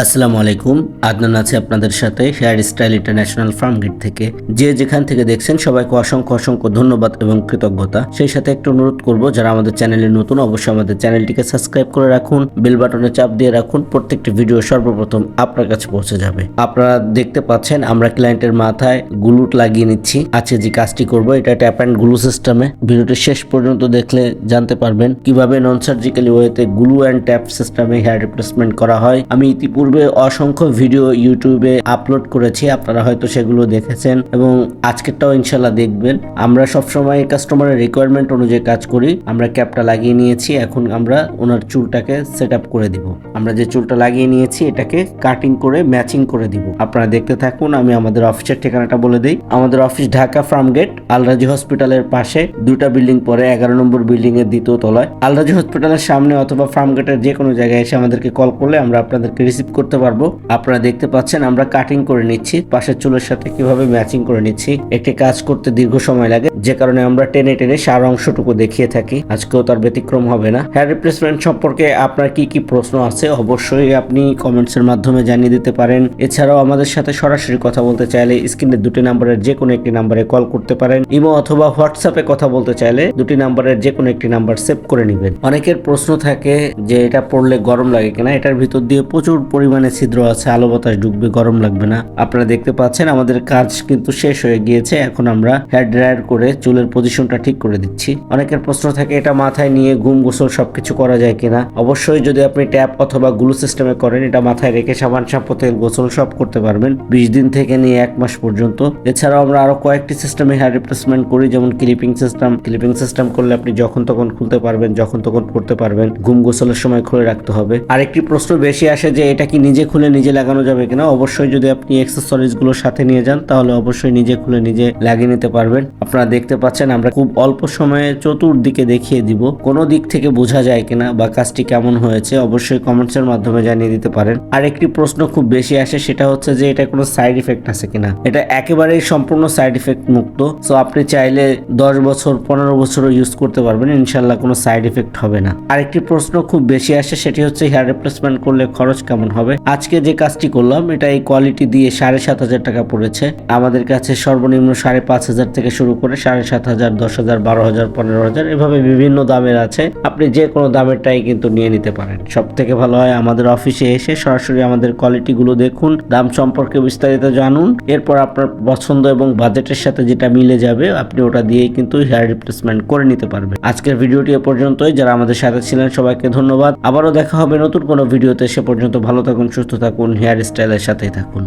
আসসালামু আলাইকুম, আদনান আছে আপনাদের সাথে hair style international farm gate থেকে। যে যেখান থেকে দেখছেন সবাইকে অসংখ্য অসংখ্য ধন্যবাদ এবং কৃতজ্ঞতা। সেই সাথে একটা অনুরোধ করব, যারা আমাদের চ্যানেলে নতুন, অবশ্যই আমাদের চ্যানেলটিকে সাবস্ক্রাইব করে রাখুন, বেল বাটনে চাপ দিয়ে রাখুন, প্রত্যেকটি ভিডিও সর্বপ্রথম আপনার কাছে পৌঁছে যাবে। আপনারা দেখতে পাচ্ছেন, আমরা ক্লায়েন্টের মাথায় গ্লুট লাগিয়ে নিচ্ছি। আছে যে কাজটি করব, এটা ট্যাপ অ্যান্ড গ্লু সিস্টেমে ভিডিওটি শেষ পর্যন্ত দেখলে জানতে পারবেন কীভাবে নন সার্জিক্যালি ওয়েতে গ্লু অ্যান্ড ট্যাপ সিস্টেমে হেয়ার রিপ্লেসমেন্ট করা হয়। আমি ইতিপূর্বে অসংখ্য ভিডিও ইউটিউবে আপলোড করেছি, আপনারা হয়তো সেগুলো দেখেছেন এবং আজকেরটাও ইনশাল্লাহ দেখবেন। আমরা সবসময় কাস্টমারের রিকোয়ারমেন্ট অনুযায়ী কাজ করি, আমরা ক্যাপটা লাগিয়ে নিয়েছি, এখন আমরা ওনার চুলটাকে সেট করে দিব। আমরা যে চুলটা লাগিয়ে নিয়েছি, এটাকে কাটিং করে ম্যাচিং করে দিব। আপনারা দেখতে থাকুন, আমি আমাদের অফিসের ঠিকানাটা বলে দিই। আমাদের office Dhaka farm gate Alrazi হসপিটালের পাশে দুটা বিল্ডিং পরে, এগারো নম্বর বিল্ডিং এর দ্বিতীয় তলায়। আলরাজি হসপিটালের সামনে অথবা ফার্ম গেটের যে কোনো জায়গায় এসে আমাদেরকে কল করলে আমরা আপনাদেরকে রিসিভ করতে পারব। আপনারা দেখতে পাচ্ছেন আমরা কাটিং করে নিচ্ছি। পাশের চুলের সাথে কীভাবে ম্যাচিং করে নিচ্ছি। একটি কাজ করতে দীর্ঘ সময় লাগে। যে কারণে আমরা টেনে টেনে সার অংশটুকু দেখিয়ে থাকি। আজকেও তার ব্যতিক্রম হবে না। হেয়ার রিপ্লেসমেন্ট সম্পর্কে আপনার কি কি প্রশ্ন আছে অবশ্যই আপনি কমেন্টস এর মাধ্যমে জানিয়ে দিতে পারেন। এছাড়াও আমাদের সাথে সরাসরি কথা বলতে চাইলে স্ক্রিনের দুটি নাম্বারের যে কোনো একটি নাম্বারে কল করতে পারেন। ইমো অথবা হোয়াটসঅ্যাপে কথা বলতে চাইলে দুটি নাম্বারের যে কোনো একটি নাম্বার সেভ করে নেবেন। অনেকের প্রশ্ন থাকে যে এটা পড়লে গরম লাগে কিনা। এটার ভিতর দিয়ে প্রচুর পরিমাণে ছিদ্র আছে, আলো বাতাস ঢুকবে, গরম লাগবে না। আপনারা দেখতে পাচ্ছেন, আমাদের কাজ কিন্তু শেষ হয়ে গিয়েছে। এখন আমরা হেয়ার ড্রায়ার করে চুলের পজিশনটা ঠিক করে দিচ্ছি। অনেকের প্রশ্ন থাকে, এটা মাথায় নিয়ে ঘুম গোসল সবকিছু করা যায় কিনা? অবশ্যই যদি আপনি ট্যাপ অথবা গ্লু সিস্টেমে করেন, এটা মাথায় রেখে সাবান, শ্যাম্পু, তেল গোসল সব করতে পারবেন। বিশ দিন থেকে নিয়ে এক মাস পর্যন্ত। এছাড়াও আমরা আরও কয়েকটি সিস্টেমে হেয়ার রিপ্লেসমেন্ট করি, যেমন ক্লিপিং সিস্টেম। ক্লিপিং সিস্টেম করলে আপনি যখন তখন খুলতে পারবেন, যখন তখন করতে পারবেন। ঘুম গোসলের সময় খুলে রাখতে হবে। আরেকটি প্রশ্ন বেশি আসে যে, এটা কি নিজে খুলে নিজে লাগানো যাবে কিনা? অবশ্যই যদি আপনি অ্যাক্সেসরিজগুলো সাথে নিয়ে যান, তাহলে অবশ্যই নিজে খুলে নিজে লাগিয়ে নিতে পারবেন। আপনারা দেখতে পাচ্ছেন, আমরা খুব অল্প সময়ে চতুর্দিকে দেখিয়ে দিব। কোন দিক থেকে বোঝা যায় কিনা বা কাজটি কেমন হয়েছে, অবশ্যই কমেন্টস এর মাধ্যমে জানিয়ে দিতে পারেন। আর একটি প্রশ্ন খুব বেশি আসে, সেটা হচ্ছে যে, এটা কোনো সাইড ইফেক্ট আছে কিনা? এটা একেবারেই সম্পূর্ণ সাইড ইফেক্ট মুক্ত। সো আপনি চাইলে দশ বছর, পনেরো বছরও ইউজ করতে পারবেন, ইনশাল্লাহ কোনো সাইড ইফেক্ট হবে না। আরেকটি প্রশ্ন খুব বেশি আসে, সেটি হচ্ছে হেয়ার রিপ্লেসমেন্ট করলে খরচ কেমন হবে। আজকে যে কাজটি করলাম, এটা এই কোয়ালিটি দিয়ে সাড়ে সাত হাজার টাকা পড়েছে। আমাদের কাছে সর্বনিম্ন সাড়ে পাঁচ হাজার থেকে শুরু করে সাড়ে সাত হাজার, দশ হাজার, বারো হাজার, পনেরো হাজার এভাবে বিভিন্ন দামের আছে। আপনি যে কোনো দামেরটাই কিন্তু নিয়ে নিতে পারেন। সব থেকে ভালো হয় আমাদের অফিসে এসে সরাসরি আমাদের কোয়ালিটিগুলো দেখুন, দাম সম্পর্কে বিস্তারিত জানুন। এরপর আপনার পছন্দ এবং বাজেটের সাথে যেটা মিলে যাবে, আপনি ওটা দিয়েই কিন্তু হেয়ার রিপ্লেসমেন্ট করে নিতে পারবেন। আজকের ভিডিওটি এ পর্যন্তই। যারা আমাদের সাথে ছিলেন, সবাইকে ধন্যবাদ। আবারও দেখা হবে নতুন কোনো ভিডিওতে। সে পর্যন্ত ভালো থাকুন সুস্থ থাকুন হেয়ার স্টাইলের সাথেই থাকুন।